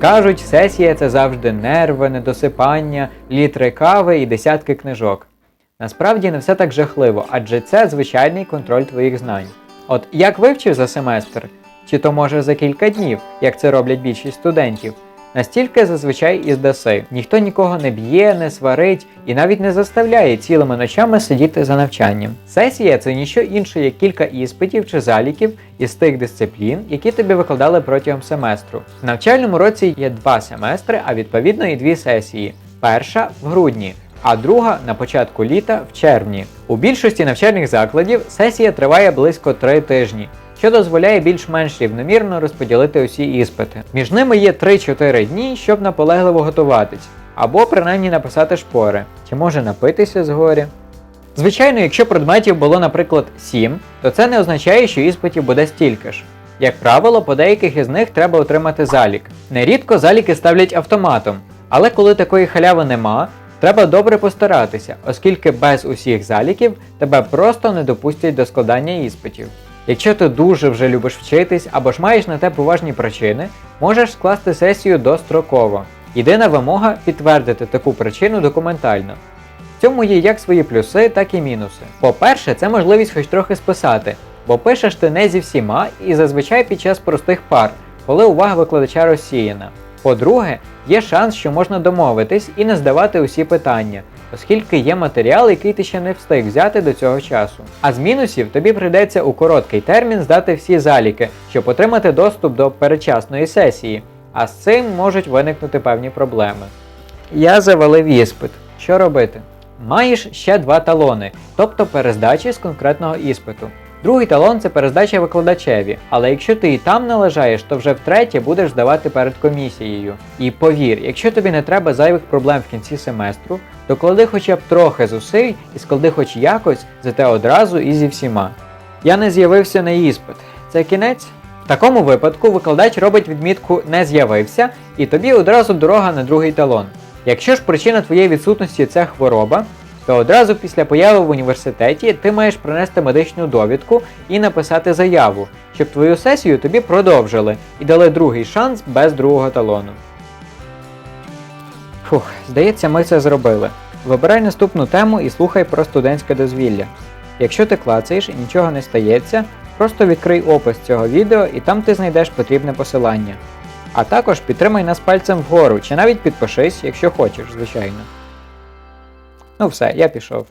Кажуть, сесія це завжди нерви, недосипання, літри кави і десятки книжок. Насправді не все так жахливо, адже це звичайний контроль твоїх знань. От як вивчив за семестр, чи то може за кілька днів, як це роблять більшість студентів, настільки зазвичай і здаси. Ніхто нікого не б'є, не сварить і навіть не заставляє цілими ночами сидіти за навчанням. Сесія це ніщо інше, як кілька іспитів чи заліків із тих дисциплін, які тобі викладали протягом семестру. В навчальному році є два семестри, а відповідно і дві сесії. Перша в грудні, а друга на початку літа в червні. У більшості навчальних закладів сесія триває близько 3 тижні, що дозволяє більш-менш рівномірно розподілити усі іспити. Між ними є 3-4 дні, щоб наполегливо готуватись, або принаймні написати шпори, чи може напитися згорі. Звичайно, якщо предметів було, наприклад, 7, то це не означає, що іспитів буде стільки ж. Як правило, по деяких із них треба отримати залік. Нерідко заліки ставлять автоматом, але коли такої халяви нема, треба добре постаратися, оскільки без усіх заліків тебе просто не допустять до складання іспитів. Якщо ти дуже вже любиш вчитись або ж маєш на те поважні причини, можеш скласти сесію достроково. Єдина вимога підтвердити таку причину документально. В цьому є як свої плюси, так і мінуси. По-перше, це можливість хоч трохи списати, бо пишеш ти не зі всіма і зазвичай під час простих пар, коли увага викладача розсіяна. По-друге, є шанс, що можна домовитись і не здавати усі питання, оскільки є матеріал, який ти ще не встиг взяти до цього часу. А з мінусів тобі прийдеться у короткий термін здати всі заліки, щоб отримати доступ до перечасної сесії, а з цим можуть виникнути певні проблеми. Я завалив іспит. Що робити? Маєш ще два талони, тобто перездачі з конкретного іспиту. Другий талон це перездача викладачеві, але якщо ти і там належаєш, то вже втретє будеш здавати перед комісією. І повір, якщо тобі не треба зайвих проблем в кінці семестру, то клади хоча б трохи зусиль і склади хоч якось, зате одразу і зі всіма. Я не з'явився на іспит. Це кінець? В такому випадку викладач робить відмітку не з'явився, і тобі одразу дорога на другий талон. Якщо ж причина твоєї відсутності це хвороба, то одразу після появи в університеті ти маєш принести медичну довідку і написати заяву, щоб твою сесію тобі продовжили і дали другий шанс без другого талону. Фух, здається, ми це зробили. Вибирай наступну тему і слухай про студентське дозвілля. Якщо ти клацаєш і нічого не стається, просто відкрий опис цього відео і там ти знайдеш потрібне посилання. А також підтримай нас пальцем вгору чи навіть підпишись, якщо хочеш, звичайно. Ну все, я пішов.